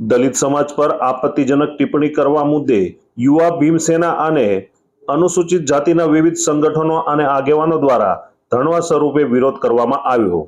દલિત સમાજ પર આપત્તિજનક ટિપ્પણી કરવા મુદ્દે યુવા ભીમસેના અને અનુસૂચિત જાતિના વિવિધ સંગઠનો અને આગેવાનો દ્વારા ધરણા સ્વરૂપે વિરોધ કરવામાં આવ્યો.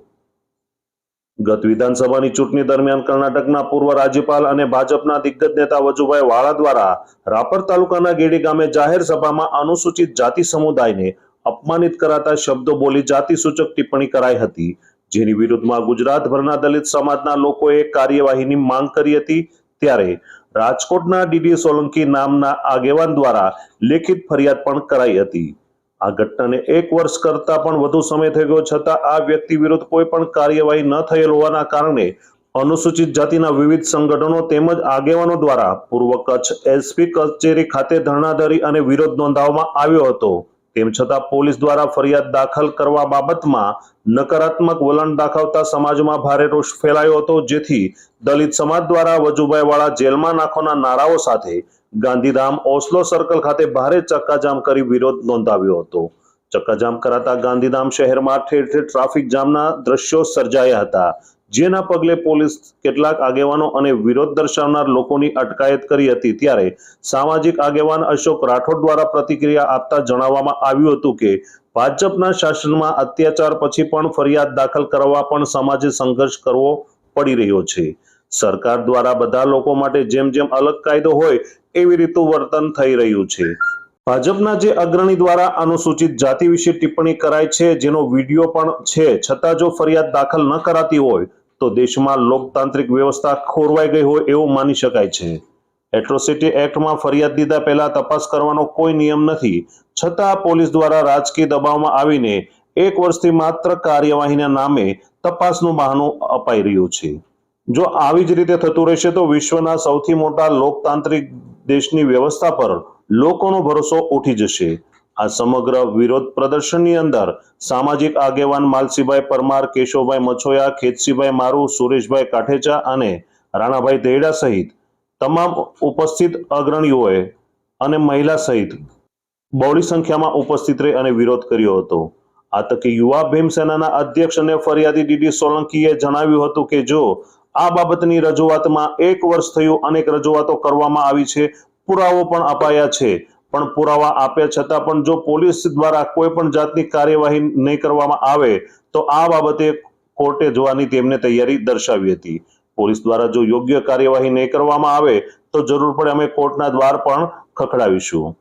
ગત વિધાનસભાની ચૂંટણી દરમિયાન કર્ણાટકના પૂર્વ રાજ્યપાલ અને ભાજપના દિગ્ગજ નેતા વજુભાઈ વાળા દ્વારા રાપર તાલુકાના ગેડી ગામે જાહેર સભામાં અનુસૂચિત જાતિ સમુદાયને અપમાનિત કરાતા શબ્દો બોલી જાતિ સૂચક ટિપ્પણી કરાઈ હતી. જેની વિરુદ્ધમાં ગુજરાતભરના દલિત સમાજના લોકોએ કાર્યવાહીની માંગ કરી હતી ત્યારે રાજકોટના ડીડી સોલંકી નામના આગેવાન દ્વારા લેખિત ફરિયાદ પણ કરાઈ હતી. આ ઘટનાને એક વર્ષ કરતા પણ વધુ સમય થઈ ગયો છતાં આ વ્યક્તિ વિરુદ્ધ કોઈ પણ કાર્યવાહી ન થયેલ હોવાના કારણે અનુસૂચિત જાતિના વિવિધ સંગઠનો તેમજ આગેવાનો દ્વારા પૂર્વ કચ્છ એસપી કચેરી ખાતે ધરણાધરી અને વિરોધ નોંધાવવામાં આવ્યો હતો. તેમ છતાં પોલીસ દ્વારા ફરિયાદ દાખલ કરવા બાબતમાં નકારાત્મક વલણ દાખવતા સમાજમાં ભારે રોષ ફેલાયો હતો, જેથી દલિત સમાજ દ્વારા વજુભાઈ વાળા જેલમાં નાખવાના નારાઓ સાથે ગાંધીધામ ઓસ્લો સર્કલ ખાતે ભારે ચક્કાજામ કરી વિરોધ નોંધાવ્યો હતો. ચક્કાજામ કરાતા ગાંધીધામ શહેરમાં ઠેર ઠેર ટ્રાફિક જામના દ્રશ્યો સર્જાયા હતા. જેના પગલે પોલીસ કેટલાક આગેવાનો અને વિરોધ દર્શાવનાર લોકોની અટકાયત કરી હતી. ત્યારે સામાજિક આગેવાન અશોક રાઠોડ દ્વારા પ્રતિક્રિયા આપતા જણાવવામાં આવ્યું હતું કે, ભાજપના શાસનમાં અત્યાચાર પછી પણ ફરિયાદ દાખલ કરવા પણ સમાજે સંઘર્ષ કરવો પડી રહ્યો છે. સરકાર દ્વારા બધા લોકો માટે જેમ જેમ અલગ કાયદો હોય, એવી રીતનું વર્તન થઈ રહ્યું છે. ભાજપના જે અગ્રણી દ્વારા અનુસૂચિત જાતિ વિશે ટિપ્પણી કરાય છે, જેનો વીડિયો પણ છે. છતાં જો ફરિયાદ દાખલ ન કરાતી હોય તો દેશમાં લોકતાંત્રિક વ્યવસ્થા ખોરવાઈ ગઈ હોય એવું માની શકાય છે. એટ્રોસિટી એક્ટમાં ફરિયાદ દીધા પહેલા તપાસ કરવાનો કોઈ નિયમ નથી. છતાં પોલીસ દ્વારા રાજકીય દબાવમાં આવીને એક વર્ષથી માત્ર કાર્યવાહીના નામે તપાસનું બહાનું અપાઈ રહ્યું છે. જો આવી જ રીતે થતું રહેશે તો વિશ્વના સૌથી મોટા લોકતાંત્રિક દેશની વ્યવસ્થા પર લોકોનો ભરોસો ઉઠી જશે. આ સમગ્ર વિરોધ પ્રદર્શનની અંદર સામાજિક આગેવાન માલસીભાઈ પરમાર, કેશવભાઈ મછોયા, ખેતસીભાઈ મારુ, સુરેશભાઈ કાઠેચા અને રાણાભાઈ દેડા સહિત તમામ ઉપસ્થિત અગ્રણીઓએ અને મહિલા સહિત બહોળી સંખ્યામાં ઉપસ્થિત રહી અને વિરોધ કર્યો હતો. આ તકે યુવા ભીમસેનાના અધ્યક્ષ અને ફરિયાદી ડીડી સોલંકીએ જણાવ્યું હતું કે જો આ બાબતની રજૂઆતમાં એક વર્ષ થયું, અનેક રજૂઆતો કરવામાં આવી છે, પુરાવો પણ અપાયા છે. પણ પુરાવા આપ્યા છતાં પણ જો પોલીસ દ્વારા કોઈ પણ જાતની કાર્યવાહી નહીં કરવામાં આવે, તો આ બાબતે કોર્ટે જોવાની તેમને તૈયારી દર્શાવી હતી. પોલીસ દ્વારા જો યોગ્ય કાર્યવાહી નહીં કરવામાં આવે, તો જરૂર પડે અમે કોર્ટના દ્વાર પણ ખખડાવીશું.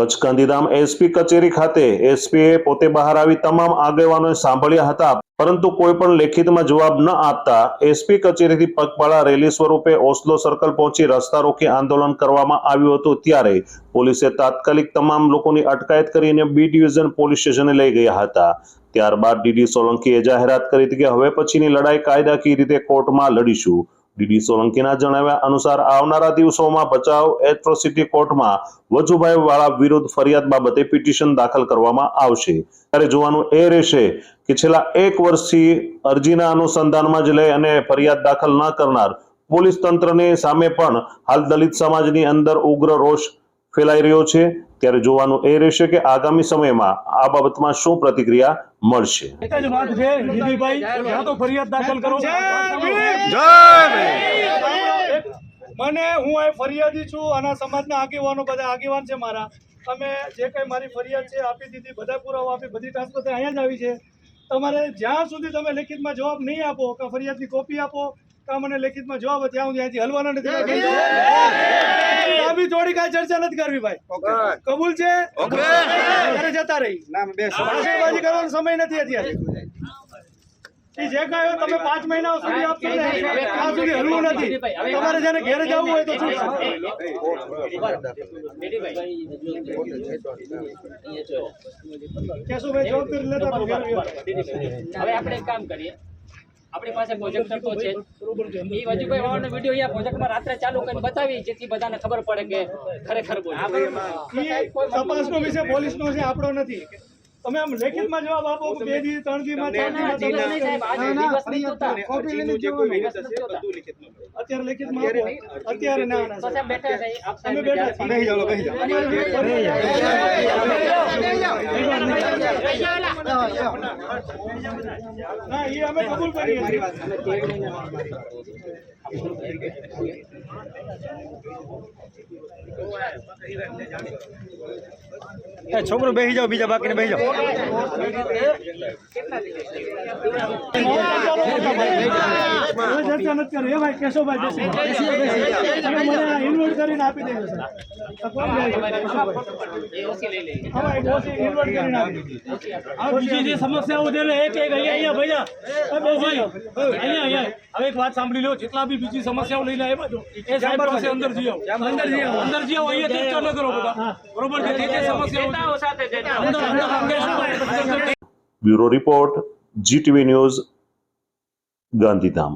કચ્છ ગાંધીધામ એસપી કચેરી ખાતે એસપીએ પોતે બહાર આવી તમામ આગેવાનો સાંભળ્યા હતા. પરંતુ કોઈ પણ લેખિતમાં જવાબ ન આપતા એસપી કચેરીથી પગપાળા રેલી સ્વરૂપે ઓસ્લો સર્કલ પહોંચી રસ્તા રોકી આંદોલન કરવામાં આવ્યું હતું. ત્યારે પોલીસે તાત્કાલિક તમામ લોકોની અટકાયત કરીને બી ડિવિઝન પોલીસ સ્ટેશને લઈ ગયા હતા. ત્યારબાદ ડીડી સોલંકીએ જાહેરાત કરી હતી કે હવે પછીની લડાઈ કાયદાકીય રીતે કોર્ટમાં લડીશું. ડીડી સોલંકીના જણાવ્યા અનુસાર આવનારા દિવસોમાં બચાવ એટ્રોસિટી કોર્ટમાં વજુભાઈ વાળા વિરુદ્ધ ફરિયાદ બાબતે પિટિશન દાખલ કરવામાં આવશે. ત્યારે જોવાનું એ રહેશે કે છેલ્લા એક વર્ષથી અરજીના અનુસંધાનમાં જ લઈ અને ફરિયાદ દાખલ ન કરનાર પોલીસ તંત્રની સામે પણ હાલ દલિત સમાજની અંદર ઉગ્ર રોષ ફેલાઈ રહ્યો છે. ત્યારે જોવાનું એ રહેશે કે આગામી સમયમાં આ બાબતમાં શું પ્રતિક્રિયા મળશે. એક જ વાત છે નિધિભાઈ યા તો ફરિયાદ દાખલ કરો. મને હું અહીં ફરિયાદી છું આના સમાજના આગેવાનો બધા આગેવાન છે મારા. અમે જે કંઈ મારી ફરિયાદ છે આપી દીધી બધા પુરાવા આપી બધી ટ્રાન્સફર અહીંયા જ આવી છે. તમારે જ્યાં સુધી તમે લેખિતમાં જવાબ નહીં આપો કે ફરિયાદની કોપી આપો કે મને લેખિતમાં જવાબ ત્યાં હું અહીંયાથી હલવાના નથી આવી બી થોડી કાંઈ ચર્ચા નથી કરવી ભાઈ. કબૂલ છે? ઘરે જતા રહી. ભાષણબાજી કરવાનો સમય નથી અત્યારે. જે કાંઈ તમે પાંચ મહિના સુધી આપશો ને ત્યાં સુધી હલવું નથી. તમારે જેને ઘેર જવું હોય તો શું કેશુભાઈ જવાબદારી લેતા રહો, ઘેર હવે આપણે એક કામ કરીએ. આપણી પાસે પ્રોજેક્ટર તો છે. એ વજુભાઈ વાળાનો વીડિયો અહીંયા પ્રોજેક્ટમાં રાત્રે ચાલુ કરીને બતાવી જેથી બધાને ખબર પડે કે ખરેખર બોલ. તપાસનો વિષય પોલીસનો છે આપણો નથી. તમે આમ લેખિતમાં જવાબ આપો કે બે દી ત્રણ દી માં ચાર દી માં નહીં સાહેબ આજે દિવસ નહીં જોતા અત્યારે લેખિતમાં આપો અત્યારે ના ના તો સાહેબ. સાહેબ બેઠા છે અમે સાહેબ બેઠા છીએ. બેઠા અમારી ના એ અમે કબૂલ કરીએ છીએ છોકરો બેસી જાઓ, બીજા બાકીને બેસી જાઓ. ચર્ચા નથી ભાઈ કેશવભાઈ બેસી મને કરીને આપી દેજો સાહેબ. આ કોણ જાય છે? કેશવભાઈ. એ ઓછી લઈ લઈએ હા ભાઈ, ઓછી ઇન્વર્ટ કરીને આપી દેજો. આ બીજી જે સમસ્યાઓ છે ને એક એક અહીંયા અહીંયા ભૈયા એ ભાઈ અહીંયા અહીંયા હવે એક વાત સાંભળી લો જેટલા બી બીજી સમસ્યાઓ લઈને આવ્યા છો એ સાહેબ પાસે અંદર જઈ આવો અંદર જઈ આવો અંદર જઈ આવો અહીંયા ચર્ચા ન કરો બધા બરોબર છે જે જે સમસ્યાઓ છે નેતાઓ સાથે જઈને અંદર અંદર અંદર શું થાય? અંદર bureau report GTV news Gandhidham